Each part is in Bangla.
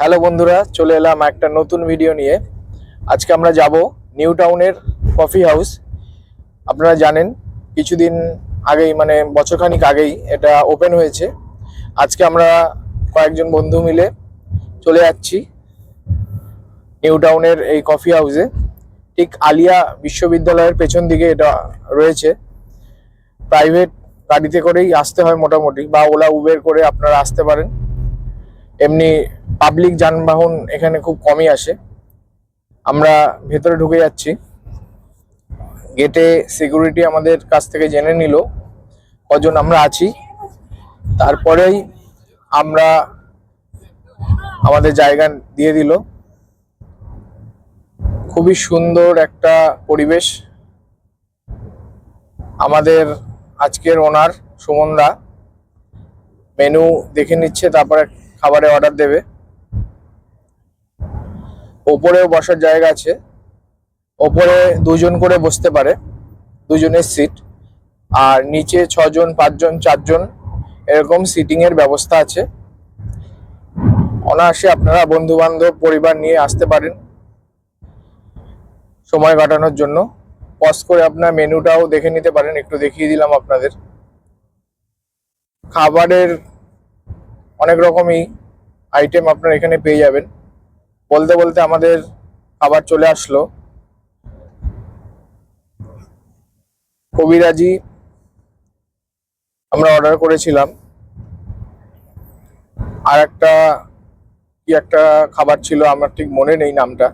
হ্যালো বন্ধুরা, চলে এলাম একটা নতুন ভিডিও নিয়ে। আজকে আমরা যাব নিউ টাউনের কফি হাউস। আপনারা জানেন, কিছুদিন আগেই মানে বছরখানিক আগেই এটা ওপেন হয়েছে। আজকে আমরা কয়েকজন বন্ধু মিলে চলে যাচ্ছি নিউ টাউনের এই কফি হাউসে। ঠিক আলিয়া বিশ্ববিদ্যালয়ের পেছন দিকে এটা রয়েছে। প্রাইভেট গাড়িতে করেই আসতে হয় মোটামুটি, বা ওলা উবের করে আপনারা আসতে পারেন। এমনি পাবলিক যানবাহন এখানে খুব কমই আসে। আমরা ভেতরে ঢুকে যাচ্ছি। গেটে সিকিউরিটি আমাদের কাছ থেকে জেনে নিল কজন আমরা আছি। তারপরেই আমরা আমাদের জায়গা দিয়ে দিল। খুবই সুন্দর একটা পরিবেশ। আমাদের আজকের ওনার সুমনদা। মেনু দেখে নিচ্ছে, তারপরে খাবারে অর্ডার দেবে। ওপরেও বসার জায়গা আছে। ওপরে দুজন করে বসতে পারে, দুজনের সিট। আর নিচে ছজন, পাঁচজন, চারজন এরকম সিটিংয়ের ব্যবস্থা আছে। অনায়াসে আপনারা বন্ধু বান্ধব পরিবার নিয়ে আসতে পারেন সময় কাটানোর জন্য। পজ করে আপনার মেনুটাও দেখে নিতে পারেন, একটু দেখিয়ে দিলাম আপনাদের। খাবারের অনেক রকমই আইটেম আপনারা এখানে পেয়ে যাবেন। বলতে বলতে আমাদের খাবার চলে আসলো। কবিরাজি আমরা অর্ডার করেছিলাম। আর একটা কি একটা খাবার ছিল, আমার ঠিক মনে নেই নামটা।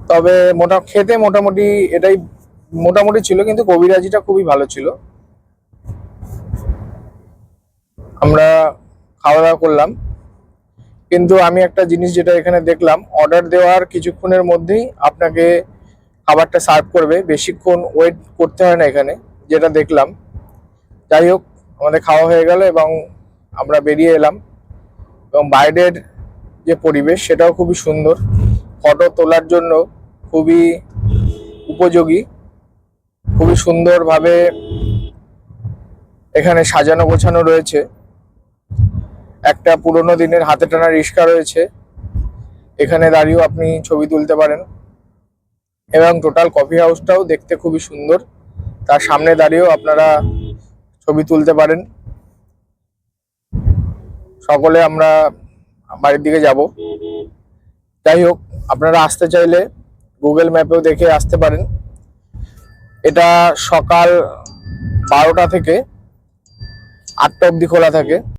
তবে মোটা, খেতে মোটামুটি এটাই মোটামুটি ছিল, কিন্তু কবিরাজিটা খুবই ভালো ছিল। আমরা খাওয়া দাওয়া করলাম। কিন্তু আমি একটা জিনিস যেটা এখানে দেখলাম অর্ডার দেওয়ার কিছুক্ষণের মধ্যেই আপনাকে খাবারটা সার্ভ করবে। বেশিক্ষণ ওয়েট করতে হয় না এখানে, যেটা দেখলাম। যাই হোক, আমাদের খাওয়া হয়ে গেল এবং আমরা বেরিয়ে এলাম। এবং বাইরের যে পরিবেশ, সেটাও খুবই সুন্দর। ফটো তোলার জন্য খুবই উপযোগী। খুবই সুন্দরভাবে এখানে সাজানো গোছানো রয়েছে। একটা পুরোনো দিনের হাতে টানা রিক্সা রয়েছে। এখানে দাঁড়িয়েও আপনি ছবি তুলতে পারেন। এবং টোটাল কফি হাউসটাও দেখতে খুবই সুন্দর। তার সামনে দাঁড়িয়েও আপনারা ছবি তুলতে পারেন। সকলে আমরা বাড়ির দিকে যাব। যাই হোক, আপনারা আসতে চাইলে গুগল ম্যাপেও দেখে আসতে পারেন। এটা সকাল বারোটা থেকে আটটা অবধি খোলা থাকে।